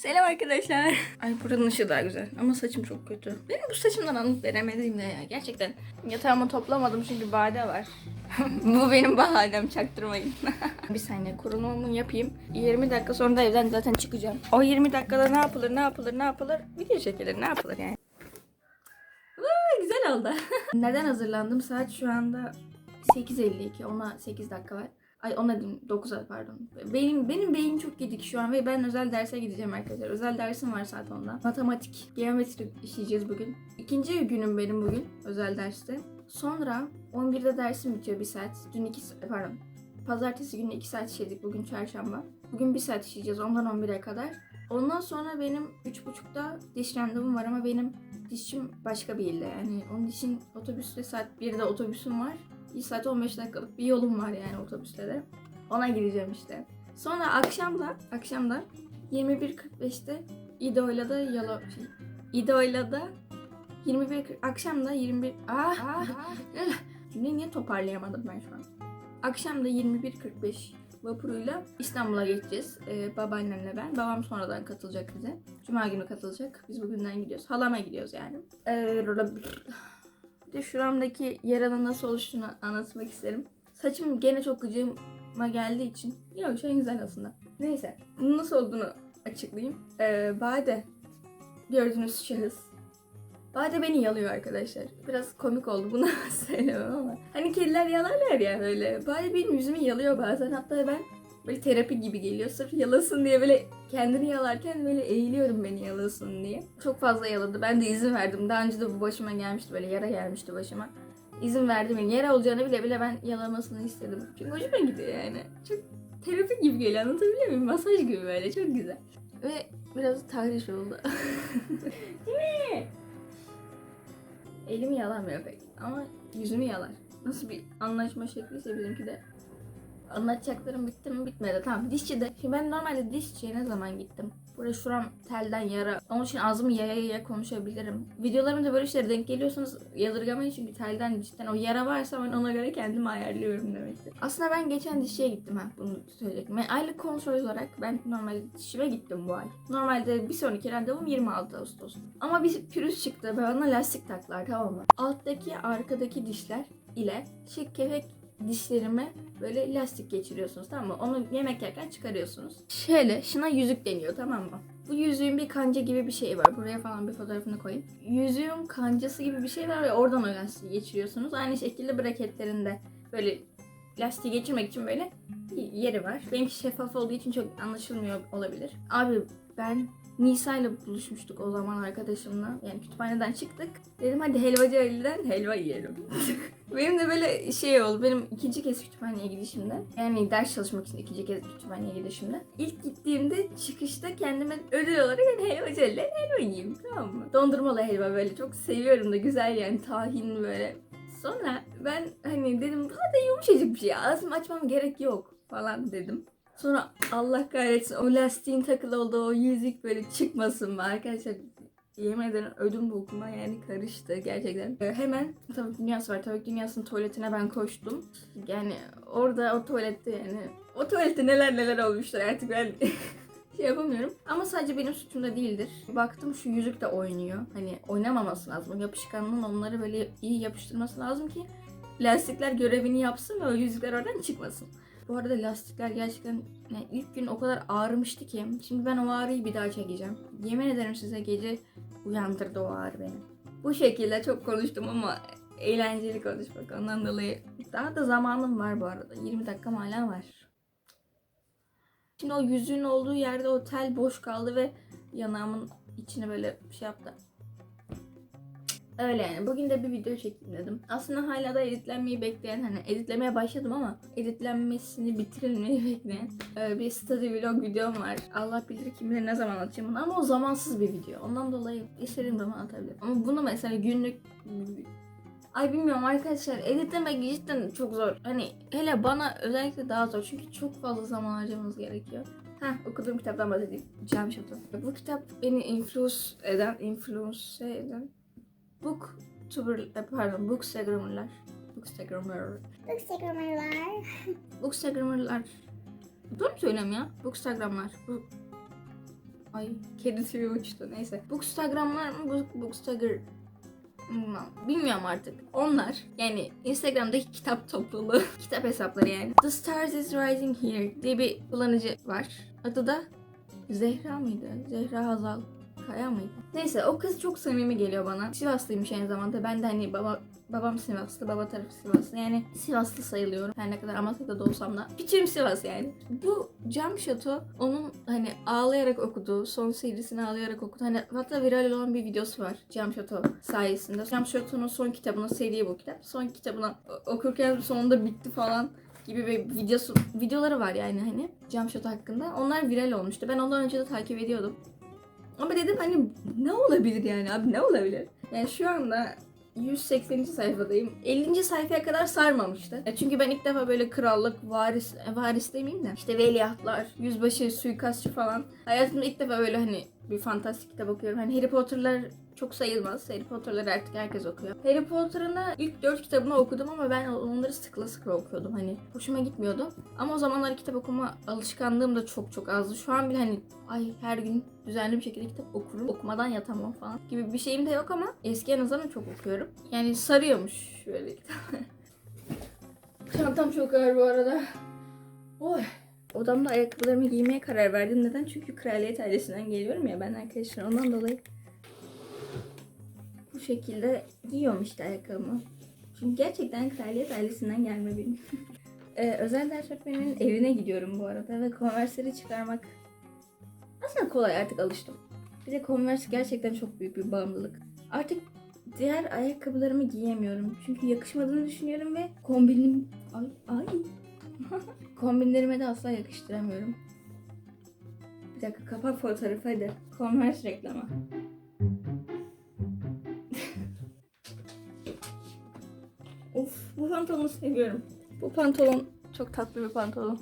Selam arkadaşlar. Ay buranın ışığı daha güzel ama saçım çok kötü. Benim bu saçımdan anlık veremedim de ya. Gerçekten yatağımı toplamadım çünkü bade var. bu benim bahanem çaktırmayın. bir saniye kurulumu yapayım. 20 dakika sonra da evden zaten çıkacağım. O 20 dakikada ne yapılır ne yapılır ne yapılır video çekilir ne yapılır yani. Aa, güzel oldu. Neden hazırlandım? Saat şu anda 8.52. Ona 8 dakika var. Ay ona diyeyim 9 pardon. Benim benim beynim çok gidik şu an ve ben özel derse gideceğim arkadaşlar. Özel dersim var saat 10'da. Matematik, geometri işleyeceğiz bugün. İkinci günüm benim bugün özel derste. Sonra 11'de dersim bitiyor bir saat. Dün 2 pardon. Pazartesi günü 2 saat işledik bugün çarşamba. Bugün 1 saat işleyeceğiz ondan 11'e kadar. Ondan sonra benim 3.30'da diş randevum var ama benim dişim başka bir ilde. Yani onun için otobüste saat 1'de otobüsüm var. 1 saat 15 dakikalık bir yolum var yani otobüste de. Ona gideceğim işte. Sonra akşam da, akşam da 21.45'te İdo'yla da yalo şey, İdo'yla da 21 akşam da 21 ah, ah, cümleyi niye toparlayamadım ben şu an. Akşam da 21.45 vapuruyla İstanbul'a geçeceğiz. Ee, babaannemle ben. Babam sonradan katılacak bize. Cuma günü katılacak. Biz bugünden gidiyoruz. Halama gidiyoruz yani. Ee, bir de şuramdaki yaranın nasıl oluştuğunu anlatmak isterim. Saçım gene çok gıcığıma geldiği için. Yok şu an güzel aslında. Neyse. Bunun nasıl olduğunu açıklayayım. Ee, Bade. Gördüğünüz şahıs. Bade beni yalıyor arkadaşlar. Biraz komik oldu bunu söylemem ama. Hani kediler yalarlar ya böyle. Bade benim yüzümü yalıyor bazen. Hatta ben böyle terapi gibi geliyor. Sırf yalasın diye böyle kendini yalarken böyle eğiliyorum beni yalasın diye. Çok fazla yaladı. Ben de izin verdim. Daha önce de bu başıma gelmişti böyle yara gelmişti başıma. İzin verdim. Yani yara olacağını bile bile ben yalamasını istedim. Çünkü hoşuma gidiyor yani. Çok terapi gibi geliyor anlatabiliyor muyum? Masaj gibi böyle çok güzel. Ve biraz tahriş oldu. Değil mi? Elimi yalamıyor pek ama yüzümü yalar. Nasıl bir anlaşma şekliyse bizimki de. Anlatacaklarım bitti mi bitmedi. Tamam dişçide. Şimdi ben normalde dişçiye ne zaman gittim? Burada şuram telden yara. Onun için ağzımı yaya yaya konuşabilirim. Videolarımda böyle şeylere denk geliyorsanız yadırgamayın çünkü telden cidden o yara varsa ben ona göre kendimi ayarlıyorum demektir. Aslında ben geçen dişçiye gittim ha bunu söyleyecektim. Ben aylık kontrol olarak ben normalde dişime gittim bu ay. Normalde bir sonraki randevum 26 Ağustos. Ama bir pürüz çıktı. Ben ona lastik taktılar tamam mı? Alttaki arkadaki dişler ile şu kefek dişlerime böyle lastik geçiriyorsunuz tamam mı? Onu yemek yerken çıkarıyorsunuz. Şöyle şuna yüzük deniyor tamam mı? Bu yüzüğün bir kanca gibi bir şey var. Buraya falan bir fotoğrafını koyayım. Yüzüğün kancası gibi bir şey var ve oradan o lastiği geçiriyorsunuz. Aynı şekilde braketlerinde böyle lastiği geçirmek için böyle bir yeri var. Benimki şeffaf olduğu için çok anlaşılmıyor olabilir. Abi ben Nisa ile buluşmuştuk o zaman arkadaşımla. Yani kütüphaneden çıktık. Dedim hadi helvacı Ali'den helva yiyelim. benim de böyle şey oldu. Benim ikinci kez kütüphaneye gidişimde. Yani ders çalışmak için ikinci kez kütüphaneye gidişimde. İlk gittiğimde çıkışta kendime ödül olarak hani helvacı Ali'den helva yiyeyim tamam mı? Dondurmalı helva böyle çok seviyorum da güzel yani tahin böyle. Sonra ben hani dedim bu zaten yumuşacık bir şey. Ağzımı açmam gerek yok falan dedim. Sonra Allah kahretsin o lastiğin takılı olduğu o yüzük böyle çıkmasın mı arkadaşlar? Yemin ederim ödüm bokuma yani karıştı gerçekten. Ee, hemen tavuk dünyası var. Tavuk dünyasının tuvaletine ben koştum. Yani orada o tuvalette yani o tuvalette neler neler olmuştur artık ben şey yapamıyorum. Ama sadece benim suçumda değildir. Baktım şu yüzük de oynuyor. Hani oynamaması lazım. Yapışkanlığın onları böyle iyi yapıştırması lazım ki lastikler görevini yapsın ve o yüzükler oradan çıkmasın. Bu arada lastikler gerçekten yani ilk gün o kadar ağrımıştı ki. Şimdi ben o ağrıyı bir daha çekeceğim. Yemin ederim size gece uyandırdı o ağrı beni. Bu şekilde çok konuştum ama eğlenceli konuşmak ondan dolayı. Daha da zamanım var bu arada. 20 dakikam hala var. Şimdi o yüzüğün olduğu yerde o tel boş kaldı ve yanağımın içine böyle şey yaptı. Öyle yani. Bugün de bir video çekeyim dedim. Aslında hala da editlenmeyi bekleyen hani editlemeye başladım ama editlenmesini bitirilmeyi bekleyen e, bir study vlog videom var. Allah bilir kim bilir ne zaman atacağım bunu ama o zamansız bir video. Ondan dolayı istediğim zaman atabilirim. Ama bunu mesela günlük Ay bilmiyorum arkadaşlar editlemek cidden çok zor. Hani hele bana özellikle daha zor çünkü çok fazla zaman harcamanız gerekiyor. Heh, okuduğum kitaptan bahsedeyim. Cem Şato. Bu kitap beni influence eden, influence eden booktuber, e, pardon, bookstagrammerlar. Bookstagrammer. Instagram'lar. Bookstagrammerlar. Doğru mu söylüyorum ya? Bookstagramlar. Bu... Ay kedi tüyü uçtu neyse. Bookstagramlar mı? Book, bookstagr Bilmem. Bilmiyorum artık. Onlar yani Instagram'daki kitap topluluğu, kitap hesapları yani. The Stars is Rising Here diye bir kullanıcı var. Adı da Zehra mıydı? Zehra Hazal. Kaya mıydı? Neyse o kız çok samimi geliyor bana. Sivaslıymış aynı zamanda. Ben de hani baba babam Sivaslı, baba tarafı Sivaslı. Yani Sivaslı sayılıyorum. Her ne kadar Amasya'da da olsam da. Piçim Sivas yani. Bu Cam Şato onun hani ağlayarak okuduğu, son serisini ağlayarak okudu. Hani hatta viral olan bir videosu var Cam Şato sayesinde. Cam Şato'nun son kitabının seri bu kitap. Son kitabını okurken sonunda bitti falan gibi bir videosu, videoları var yani hani Cam Şato hakkında. Onlar viral olmuştu. Ben ondan önce de takip ediyordum. Ama dedim hani ne olabilir yani abi ne olabilir? Yani şu anda 180. sayfadayım. 50. sayfaya kadar sarmamıştı. Ya çünkü ben ilk defa böyle krallık, varis, e, varis demeyeyim de işte veliahtlar, yüzbaşı, suikastçı falan. Hayatımda ilk defa böyle hani bir fantastik kitap okuyorum. Hani Harry Potter'lar çok sayılmaz. Harry Potter'ları artık herkes okuyor. Harry Potter'ın ilk dört kitabını okudum ama ben onları sıkla sıkla okuyordum. Hani hoşuma gitmiyordu. Ama o zamanlar kitap okuma alışkanlığım da çok çok azdı. Şu an bile hani ay her gün düzenli bir şekilde kitap okurum. Okumadan yatamam falan gibi bir şeyim de yok ama eski en azından çok okuyorum. Yani sarıyormuş böyle kitap. Çantam çok ağır bu arada. Oy. Odamda ayakkabılarımı giymeye karar verdim. Neden? Çünkü kraliyet ailesinden geliyorum ya ben arkadaşlar. Ondan dolayı şekilde giyiyorum işte ayakkabımı. Çünkü gerçekten kraliyet ailesinden gelme benim. Ee, özel ders öğretmeninin evine gidiyorum bu arada ve konversleri çıkarmak aslında kolay artık alıştım. Bir de Converse gerçekten çok büyük bir bağımlılık. Artık diğer ayakkabılarımı giyemiyorum. Çünkü yakışmadığını düşünüyorum ve kombinim... Ay ay. Kombinlerime de asla yakıştıramıyorum. Bir dakika kapak fotoğrafı hadi. Converse reklamı. Bu pantolonu seviyorum. Bu pantolon çok tatlı bir pantolon.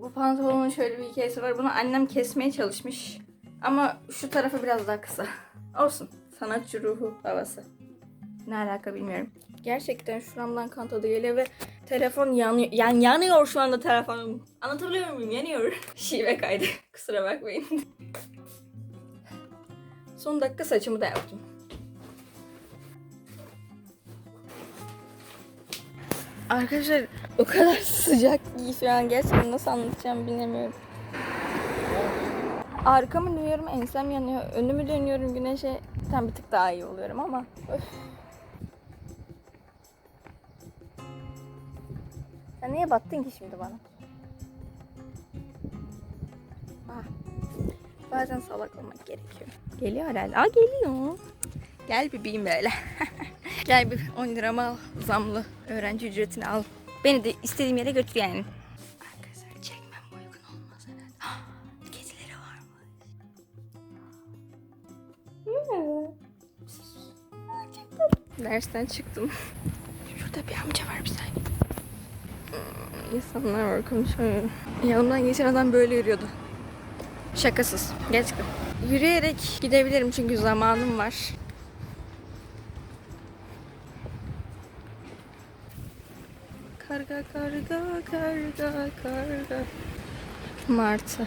Bu pantolonun şöyle bir hikayesi var. Bunu annem kesmeye çalışmış. Ama şu tarafı biraz daha kısa. Olsun. Sanatçı ruhu havası. Ne alaka bilmiyorum. Gerçekten şuramdan kan tadı geliyor ve telefon yanıyor. Yani yanıyor şu anda telefonum. Anlatabiliyor muyum? Yanıyor. Şive kaydı. Kusura bakmayın. Son dakika saçımı da yaptım. Arkadaşlar o kadar sıcak ki şu an gerçekten nasıl anlatacağım bilemiyorum. Arkamı dönüyorum ensem yanıyor. Önümü dönüyorum güneşe tam bir tık daha iyi oluyorum ama öf. Sen niye battın ki şimdi bana? Ah. Bazen salak olmak gerekiyor. Geliyor herhalde. Aa geliyor. Gel bebeğim böyle. Gel bir 10 liramı al. Zamlı öğrenci ücretini al. Beni de istediğim yere götür yani. Arkadaşlar çekmem uygun olmaz herhalde. Kedileri var mı? Dersten çıktım. Şurada bir amca var bir saniye. Hmm, İnsanlar var konuşuyor. Yanımdan geçen adam böyle yürüyordu. Şakasız. Gerçekten. Yürüyerek gidebilirim çünkü zamanım var. Karga karga karga karga. Martı.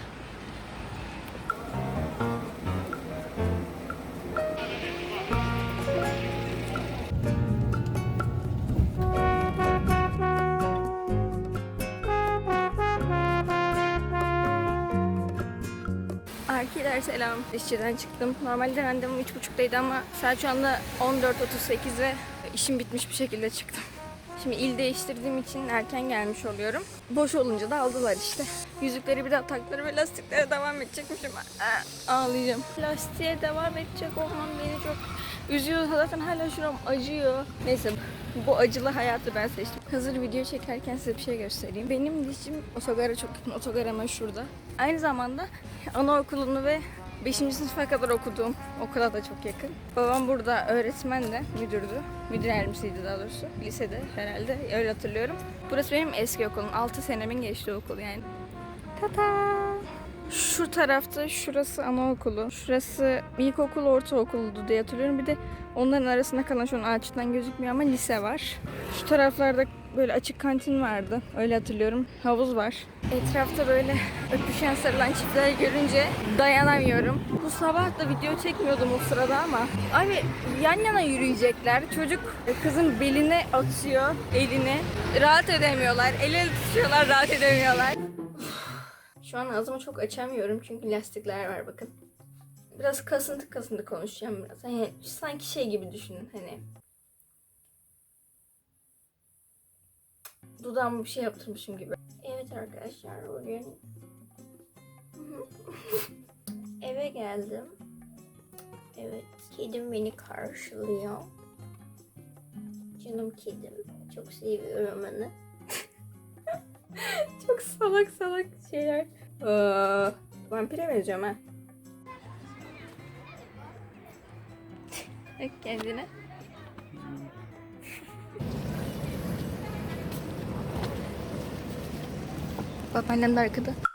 Arkiler selam. İşçiden çıktım. Normalde randevum 3.30'daydı ama saat şu anda 14.38 ve işim bitmiş bir şekilde çıktım. Şimdi il değiştirdiğim için erken gelmiş oluyorum. Boş olunca da aldılar işte. Yüzükleri bir daha taktılar ve lastiklere devam edecekmişim. Aa, Ağlayacağım. Lastiğe devam edecek olmam beni çok üzüyor. Zaten hala şuram acıyor. Neyse bu acılı hayatı ben seçtim. Hazır video çekerken size bir şey göstereyim. Benim dişim otogara çok yakın. Otogar hemen şurada. Aynı zamanda anaokulunu ve 5. sınıfa kadar okuduğum okula da çok yakın. Babam burada öğretmen de, müdürdü. Müdür yardımcısıydı daha doğrusu. Lisede herhalde öyle hatırlıyorum. Burası benim eski okulum. 6 senemin geçtiği okul yani. Tata! Şu tarafta şurası anaokulu. Şurası ilkokul, ortaokuldu diye hatırlıyorum. Bir de onların arasında kalan şu an ağaçtan gözükmüyor ama lise var. Şu taraflarda böyle açık kantin vardı. Öyle hatırlıyorum. Havuz var. Etrafta böyle öpüşen sarılan çiftler görünce dayanamıyorum. Bu sabah da video çekmiyordum o sırada ama abi yan yana yürüyecekler. Çocuk kızın beline atıyor elini. Rahat edemiyorlar. El ele tutuyorlar rahat edemiyorlar. Şu an ağzımı çok açamıyorum çünkü lastikler var bakın. Biraz kasıntı kasıntı konuşacağım biraz. Hani sanki şey gibi düşünün hani. Dudağıma bir şey yaptırmışım gibi. Evet arkadaşlar bugün eve geldim. Evet kedim beni karşılıyor. Canım kedim. Çok seviyorum onu. Çok salak salak şeyler. Aa, vampire benziyorum ha. Kendine. Babaannem de arkada.